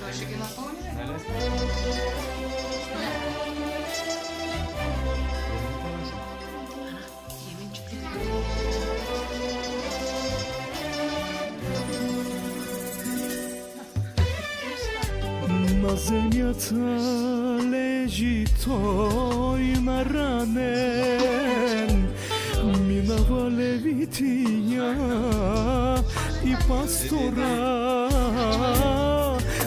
Dojrzegi napełnienie. leży toj na ranem Minava levitinha i pastora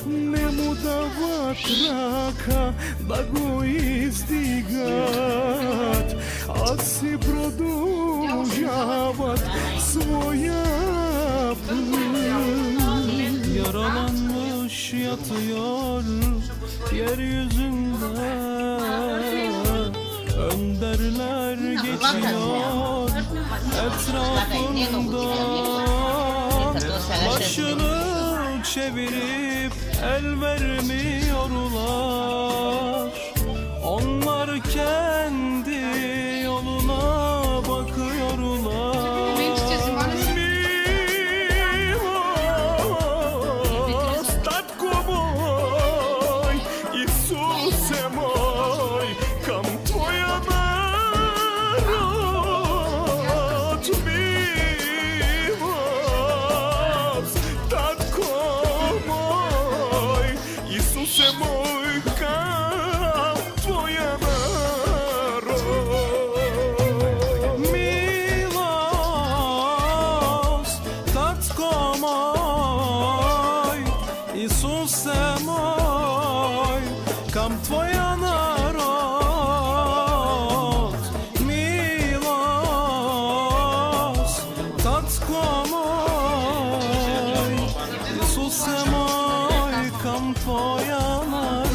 Ne mudava traka da go izdigat A si produžavat svoja yatıyor yeryüzünde. Önderler geçiyor etrafında Başını çevirip el vermiyorlar Kam twoja narod, milos, tatko moj, Isuse moj, kam twoja narod.